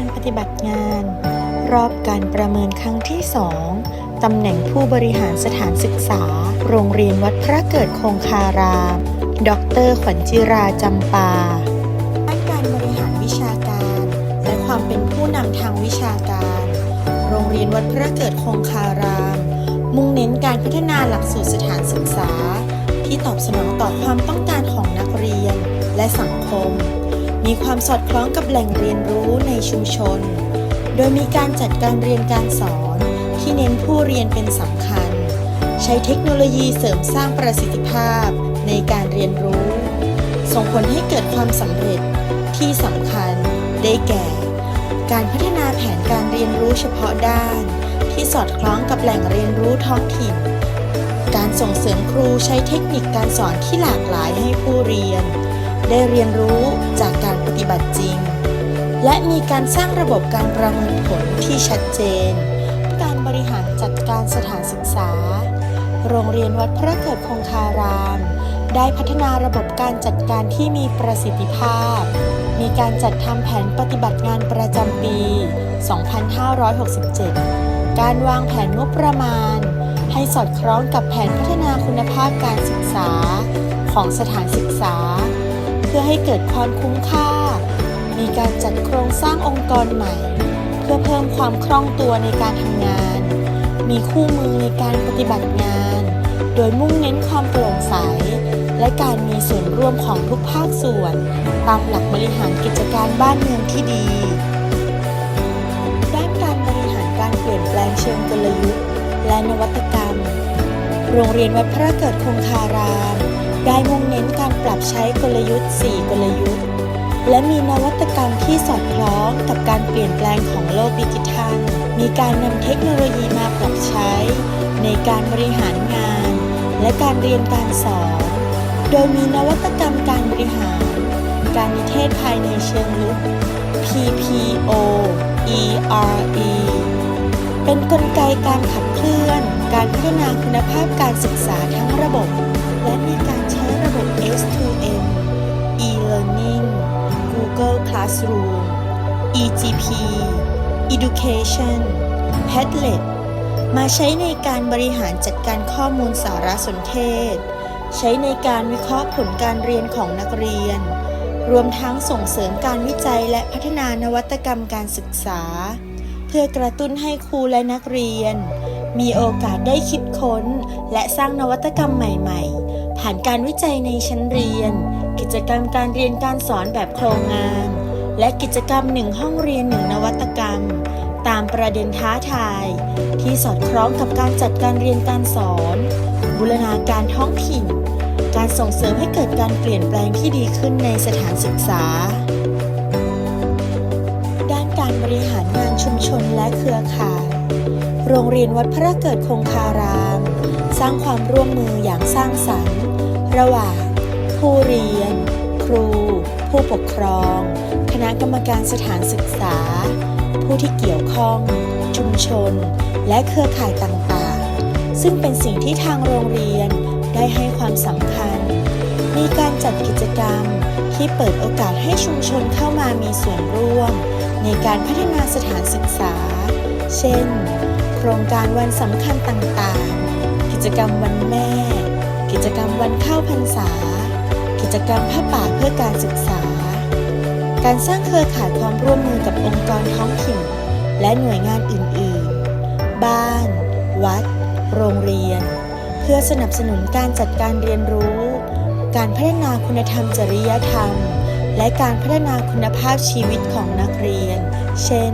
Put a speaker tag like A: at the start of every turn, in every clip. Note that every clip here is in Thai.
A: การปฏิบัติงาน รอบการประเมินครั้งที่ 2 ตำแหน่งผู้บริหารสถานศึกษา โรงเรียนวัดพระเกิดคงคาราม ดรขวัญจิราจำปาด้านการบริหารวิชาการ และความเป็นผู้นำทางวิชาการ โรงเรียนวัดพระเกิดคงคาราม มุ่งเน้นการพัฒนาหลักสูตรสถานศึกษา ที่ตอบสนองต่อความต้องการของนักเรียนและสังคม มีความสอดคล้องกับแหล่งเรียนรู้ในชุมชน โดยมีการจัดการเรียนการสอน ที่เน้นผู้เรียนเป็นสำคัญ ใช้เทคโนโลยีเสริมสร้างประสิทธิภาพในการเรียนรู้ ส่งผลให้เกิดความสำเร็จที่สำคัญได้แก่ การพัฒนาแผนการเรียนรู้เฉพาะด้าน ที่สอดคล้องกับแหล่งเรียนรู้ท้องถิ่น การส่งเสริมครูใช้เทคนิคการสอนที่หลากหลายให้ผู้เรียน ได้เรียนรู้จากการปฏิบัติจริง และมีการสร้างระบบการประเมินผลที่ชัดเจน การบริหารจัดการสถานศึกษา โรงเรียนวัดพระเกิดคงคาราม ได้พัฒนาระบบการจัดการที่มีประสิทธิภาพ มีการจัดทำแผนปฏิบัติงานประจำปี 2567 การวางแผนงบประมาณ ให้สอดคล้องกับแผนพัฒนาคุณภาพการศึกษาของสถานศึกษา ให้เกิดความคุ้มค่า มีการจัดโครงสร้างองค์กรใหม่ เพื่อเพิ่มความคล่องตัวในการทำงาน มีคู่มือในการปฏิบัติงาน โดยมุ่งเน้นความโปร่งใส และการมีส่วนร่วมของทุกภาคส่วน ตามหลักบริหารกิจการบ้านเมืองที่ดีด้านการบริหารการเปลี่ยนแปลงเชิงกลยุทธ์และนวัตกรรม โรงเรียนวัดพระเกิดคงคาราม ได้มุ่งเน้นการปรับใช้กลยุทธ์ 4 กลยุทธ์ และมีนวัตกรรมที่สอดคล้องกับการเปลี่ยนแปลงของโลกดิจิทัล มีการนำเทคโนโลยีมาปรับใช้ ในการบริหารงาน และการเรียนการสอน โดยมีนวัตกรรมการบริหาร การนิเทศภายในเชิงลุก PPO ERE เป็นกลไกการขับเคลื่อน การพัฒนาคุณภาพการศึกษาทั้งระบบ Education Padlet มาใช้ในการบริหารจัดการข้อมูลสารสนเทศ ใช้ในการวิเคราะห์ผลการเรียนของนักเรียน รวมทั้งส่งเสริมการวิจัยและพัฒนานวัตกรรมการศึกษา เพื่อกระตุ้นให้ครูและนักเรียน มีโอกาสได้คิดค้น และสร้างนวัตกรรมใหม่ ๆ ผ่านการวิจัยในชั้นเรียน กิจกรรมการเรียนการสอนแบบโครงงาน และกิจกรรมหนึ่งห้องเรียนหนึ่งนวัตกรรม ตามประเด็นท้าทาย ที่สอดคล้องกับการจัดการเรียนการสอน บูรณาการท้องถิ่น การส่งเสริมให้เกิดการเปลี่ยนแปลงที่ดีขึ้นในสถานศึกษา ด้านการบริหารงานชุมชนและเครือข่าย โรงเรียนวัดพระเกิดคงคาราม สร้างความร่วมมืออย่างสร้างสรรค์ ระหว่างผู้เรียน ครู ผู้ปกครอง คณะกรรมการสถานศึกษา ผู้ที่เกี่ยวข้อง ชุมชน และเครือข่ายต่างๆ ซึ่งเป็นสิ่งที่ทางโรงเรียนได้ให้ความสำคัญ มีการจัดกิจกรรมที่เปิดโอกาสให้ชุมชนเข้ามามีส่วนร่วม ในการพัฒนาสถานศึกษา เช่น โครงการวันสำคัญต่างๆ กิจกรรมวันแม่ กิจกรรมวันเข้าพรรษา จกรรมผ้าป่าเพื่อการศึกษา การสร้างเครือข่ายความร่วมมือกับองค์กรท้องถิ่น และหน่วยงานอื่นๆ บ้าน วัด โรงเรียน เพื่อสนับสนุนการจัดการเรียนรู้ การพัฒนาคุณธรรมจริยธรรม และการพัฒนาคุณภาพชีวิตของนักเรียน เช่น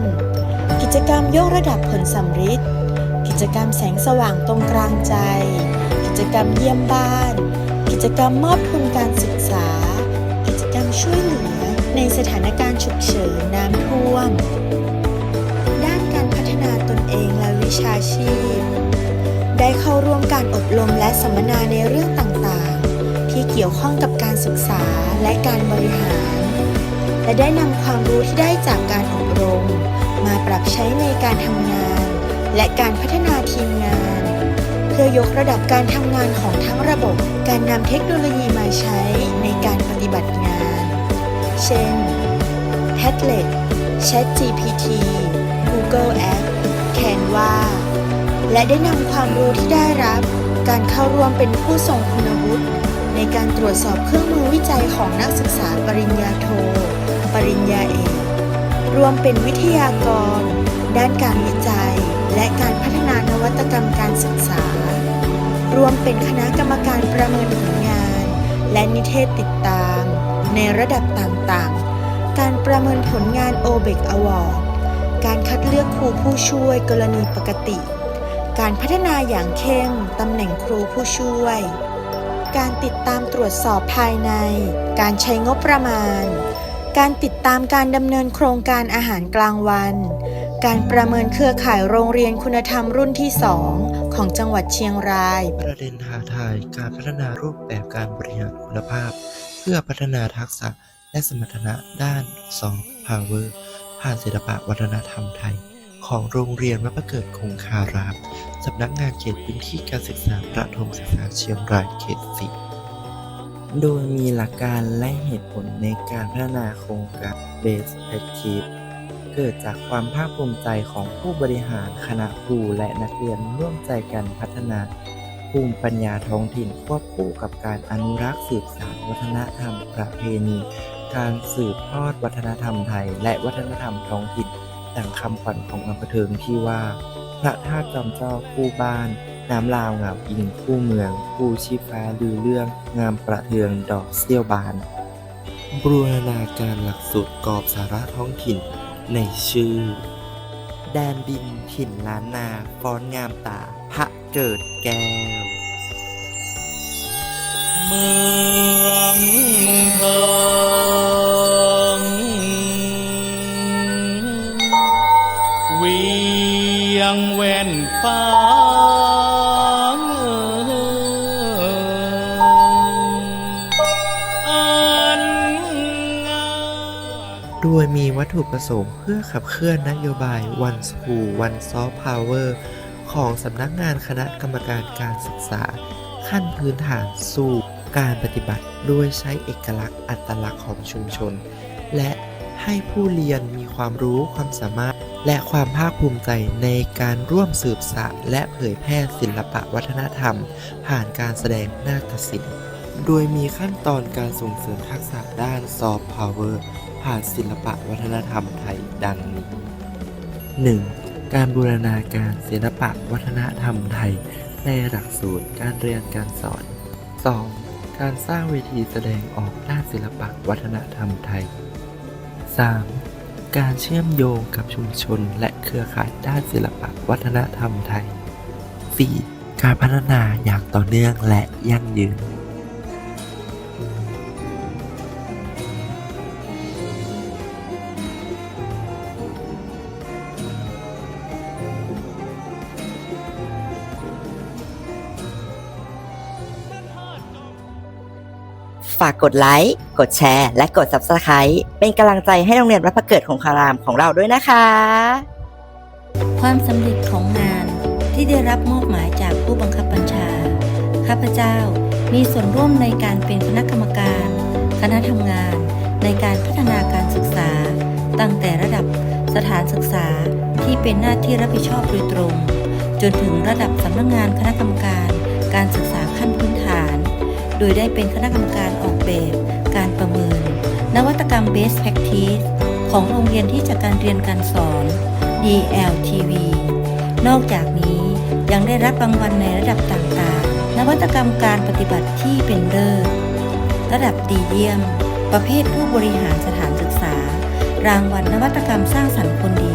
A: กิจกรรมยกระดับผลสำฤทธิ์กิจกรรมแสงสว่างตรงกลางใจ กิจกรรมเยี่ยมบ้าน จกรรมมอบทุนการศึกษา กิจกรรมช่วยเหลือในสถานการณ์ฉุกเฉินน้ำท่วม ด้านการพัฒนาตนเองและวิชาชีพ ได้เข้าร่วมการอบรมและสัมมนาในเรื่องต่างๆ ที่เกี่ยวข้องกับการศึกษาและการบริหาร และได้นำความรู้ที่ได้จากการอบรม มาปรับใช้ในการทำงาน และการพัฒนาทีมงาน พื่อยกระดับการทำงานของทั้งระบบ การนำเทคโนโลยีมาใช้ในการปฏิบัติงาน เช่น Padlet ChatGPT Google App Canva และได้นำความรู้ที่ได้รับ การเข้าร่วมเป็นผู้ทรงคุณวุฒิในการตรวจสอบเครื่องมือวิจัยของนักศึกษาปริญญาโท ปริญญาเอก รวมเป็นวิทยากร ด้านการวิจัย และการพัฒนา นวัตกรรมการศึกษา รวมเป็นคณะกรรมการประเมินผลงาน และนิเทศติดตาม ในระดับต่างๆ การประเมินผลงาน o b e c Award การคัดเลือกครูผู้ช่วยกรณีปกติ การพัฒนาอย่างเข้มตำแหน่งครูผู้ช่วย การติดตามตรวจสอบภายใน การใช้งบประมาณ การติดตามการดำเนินโครงการอาหารกลางวัน การประเมินเครือข่ายโรงเรียนคุณธรรมรุ่นที่ 2 ของจังหวัดเชียงราย
B: ประเด็นท้าทายการพัฒนารูปแบบการบริหารคุณภาพ เพื่อพัฒนาทักษะและสมรรถนะด้านซอฟต์พาวเวอร์ผ่านศิลปะวัฒนธรรมไทย ของโรงเรียนวัดพระเกิดคงคารามสำนักงานเขตพื้นที่การศึกษาประถมศึกษาเชียงรายเขตสี่โดยมีหลักการและเหตุผลในการพัฒนาโครงการ Base Practice เกิดจากความภาคภูมิใจของผู้บริหารคณะครูและนักเรียนร่วมใจกันพัฒนาภูมิปัญญาท้องถิ่นควบคู่กับการอนุรักษ์สืบสานวัฒนธรรมประเพณี การสืบทอดวัฒนธรรมไทย และวัฒนธรรมท้องถิ่นดังคำขวัญของอำเภอเทิงที่ว่า พระธาตุจอมเจ้าคู่บ้าน น้ำลาวงามอิงคู่เมือง คู่ชีฟ้าลือเรื่อง งามประเทืองดอกเซี่ยวบานบรูรณาการหลักสูตรกรอบสาระท้องถิ่น ในชื่อ แดนดินถิ่นล้านนาฟ้อนงามตา พระเกิดแก้ว
C: เมืองทองเวียงแว่นฟ้า มี
B: วัตถุประสงค์เพื่อขับเคลื่อนนโยบาย One School One Soft Power ของสำนักงานคณะกรรมการการศึกษา ขั้นพื้นฐานสู่การปฏิบัติ โดยใช้เอกลักษณ์อัตลักษณ์ของชุมชน และให้ผู้เรียนมีความรู้ความสามารถ และความภาคภูมิใจในการร่วมสืบสานและเผยแพร่ศิลปะวัฒนธรรม ผ่านการแสดงนาฏศิลป์ โดยมีขั้นตอนการส่งเสริมทักษะด้านซอฟต์พาวเวอร์ ผ่านศิลปะวัฒนธรรมไทยดังนี้ 1. การบูรณาการศิลปะวัฒนธรรมไทย ในหลักสูตรการเรียนการสอน 2. การสร้างเวทีแสดงออกด้านศิลปะวัฒนธรรมไทย 3. การเชื่อมโยงกับชุมชนและเครือข่ายด้านศิลปะวัฒนธรรมไทย 4. การพัฒนาอย่างต่อเนื่องและยั่งยืน
D: ฝากกดไลค์ กดแชร์ และกด Subscribe เป็นกำลังใจให้โรงเรียนวัดพระเกิดของคารามของเราด้วยนะคะ
E: ความสำเร็จของงานที่ได้รับมอบหมายจากผู้บังคับบัญชา ข้าพเจ้ามีส่วนร่วมในการเป็นคณะกรรมการ คณะทำงาน ในการพัฒนาการศึกษา ตั้งแต่ระดับสถานศึกษาที่เป็นหน้าที่รับผิดชอบโดยตรง จนถึงระดับสำนักงานคณะกรรมการ การศึกษาขั้นพื้นฐาน โดยได้เป็นคณะกรรมการ แบบ การประเมิน นวัตกรรม Best Practice ของโรงเรียนที่จัดการเรียนการสอน DLTV นอกจากนี้ยังได้รับรางวัลในระดับต่างๆ นวัตกรรมการปฏิบัติที่เป็นเลิศระดับดีเยี่ยม ประเภทผู้บริหารสถานศึกษา รางวัลนวัตกรรมสร้างสรรค์คนดี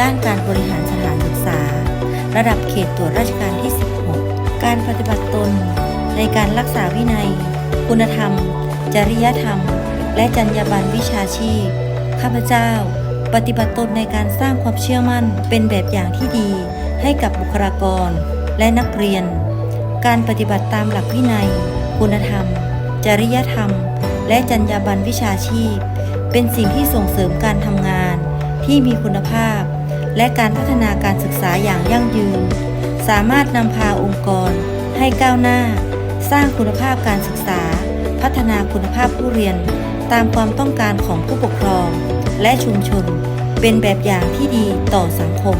E: ด้านการบริหารสถานศึกษา ระดับเขตตรวจราชการที่ 16 การปฏิบัติตนในการรักษาวินัย คุณธรรม จริยธรรม และจรรยาบรรณวิชาชีพ ข้าพเจ้า ปฏิบัติตนในการสร้างความเชื่อมั่นเป็นแบบอย่างที่ดี ให้กับบุคลากร และนักเรียน การปฏิบัติตามหลักวินัย คุณธรรม จริยธรรม และจรรยาบรรณวิชาชีพ เป็นสิ่งที่ส่งเสริมการทำงาน ที่มีคุณภาพ และการพัฒนาการศึกษาอย่างยั่งยืน สามารถนำพาองค์กรให้ก้าวหน้า สร้างคุณภาพการศึกษา พัฒนาคุณภาพผู้เรียน ตามความต้องการของผู้ปกครอง และชุมชน เป็นแบบอย่างที่ดีต่อสังคม